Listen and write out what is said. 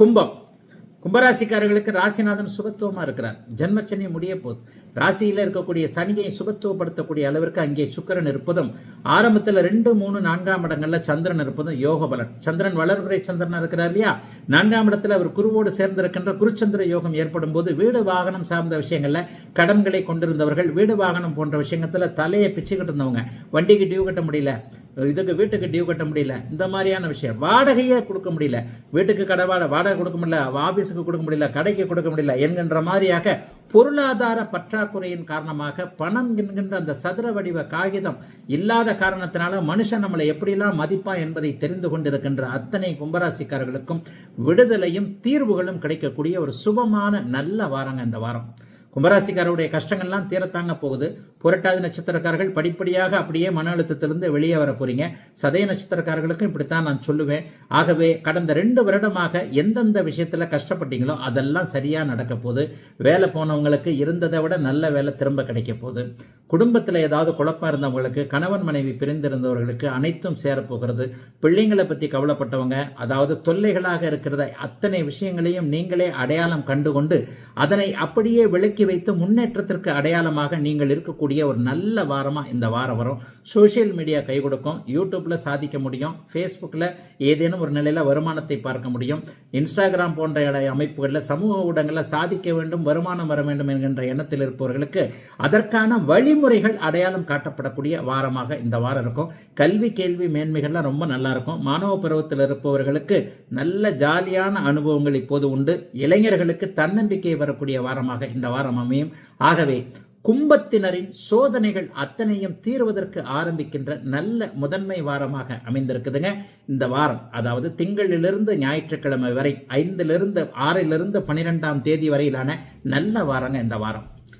கும்பம். கும்பராசிக்காரர்களுக்கு ராசிநாதன் சுபத்துவமாக இருக்கிறார். ஜென்மச்சனி முடிய போது ராசியில் இருக்கக்கூடிய சனியை சுபத்துவப்படுத்தக்கூடிய அளவிற்கு அங்கே சுக்கிரன் இருப்பதும் ஆரம்பத்தில் ரெண்டு மூணு நான்காம் இடங்களில் சந்திரன் இருப்பதும் யோக பலன். சந்திரன் வளர்முறை சந்திரனாக இருக்கிறார் இல்லையா? நான்காம் இடத்துல அவர் குருவோடு சேர்ந்திருக்கின்ற குருச்சந்திர யோகம் ஏற்படும் போது வீடு வாகனம் சார்ந்த விஷயங்களில் கடன்களை கொண்டிருந்தவர்கள் வீடு வாகனம் போன்ற விஷயத்தில் தலையை பிச்சுக்கிட்டு இருந்தவங்க. வண்டிக்கு டியூ கட்ட முடியல. இதுக்கு வீட்டுக்கு டியூ கட்ட முடியல. இந்த மாதிரியான விஷயம். வாடகையே கொடுக்க முடியல. வீட்டுக்கு கடை வாடகை வாடகை கொடுக்க முடியல. ஆபீஸுக்கு கொடுக்க முடியல. கடைக்கு கொடுக்க முடியல என்கின்ற மாதிரியாக பொருளாதார பற்றாக்குறையின் காரணமாக பணம் என்கின்ற அந்த சதுர வடிவ காகிதம் இல்லாத காரணத்தினால மனுஷன் நம்மளை எப்படிலாம் மதிப்பா என்பதை தெரிந்து கொண்டிருக்கின்ற அத்தனை கும்பராசிக்காரர்களுக்கும் விடுதலையும் தீர்வுகளும் கிடைக்கக்கூடிய ஒரு சுபமான நல்ல வாரங்க இந்த வாரம். கும்பராசிக்காரருடைய கஷ்டங்கள்லாம் தீரத்தாங்க போகுது. புரட்டாதி நட்சத்திரக்காரர்கள் படிப்படியாக அப்படியே மன அழுத்தத்திலிருந்து வெளியே வர போறீங்க. சதய நட்சத்திரக்காரர்களுக்கும் இப்படித்தான் நான் சொல்லுவேன். ஆகவே கடந்த ரெண்டு வருடமாக எந்தெந்த விஷயத்துல கஷ்டப்பட்டீங்களோ அதெல்லாம் சரியா நடக்க போகுது. வேலை போனவங்களுக்கு இருந்ததை விட நல்ல வேலை திரும்ப கிடைக்க போகுது. குடும்பத்தில் ஏதாவது குழப்பம் இருந்தவங்களுக்கு கணவன் மனைவி பிரிந்திருந்தவர்களுக்கு அனைத்தும் சேரப்போகிறது. பிள்ளைங்களை பற்றி கவலைப்பட்டவங்க அதாவது தொல்லைகளாக இருக்கிறத அத்தனை விஷயங்களையும் நீங்களே அடையாளம் கண்டுகொண்டு அதனை அப்படியே விலக்கி வைத்து முன்னேற்றத்திற்கு அடையாளமாக நீங்கள் இருக்கக்கூடிய ஒரு நல்ல வாரமாக இந்த வாரம் வரும். சோஷியல் மீடியா கை கொடுக்கும். யூடியூப்பில் சாதிக்க முடியும். ஃபேஸ்புக்கில் ஏதேனும் ஒரு நிலையில் வருமானத்தை பார்க்க முடியும். இன்ஸ்டாகிராம் போன்ற அமைப்புகளில் சமூக ஊடகங்களில் சாதிக்க வேண்டும் வருமானம் வர வேண்டும் என்கின்ற எண்ணத்தில் இருப்பவர்களுக்கு அதற்கான வழி வழிமுறைகள் அடையாளம் காட்டப்படக்கூடிய வாரமாக இந்த வாரம் இருக்கும். கல்வி கேள்வி மேன்மைகள்லாம் ரொம்ப நல்லா இருக்கும். மாணவ பருவத்தில் இருப்பவர்களுக்கு நல்ல ஜாலியான அனுபவங்கள் இப்போது உண்டு. இளைஞர்களுக்கு தன்னம்பிக்கை வரக்கூடிய வாரமாக இந்த வாரம் அமையும். ஆகவே கும்பத்தினரின் சோதனைகள் அத்தனையும் தீர்வதற்கு ஆரம்பிக்கின்ற நல்ல முதன்மை வாரமாக அமைந்திருக்குதுங்க. இந்த வாரம் அதாவது திங்களிலிருந்து ஞாயிற்றுக்கிழமை வரை ஐந்திலிருந்து ஆறிலிருந்து பனிரெண்டாம் தேதி வரையிலான நல்ல வாரங்க இந்த வாரம்.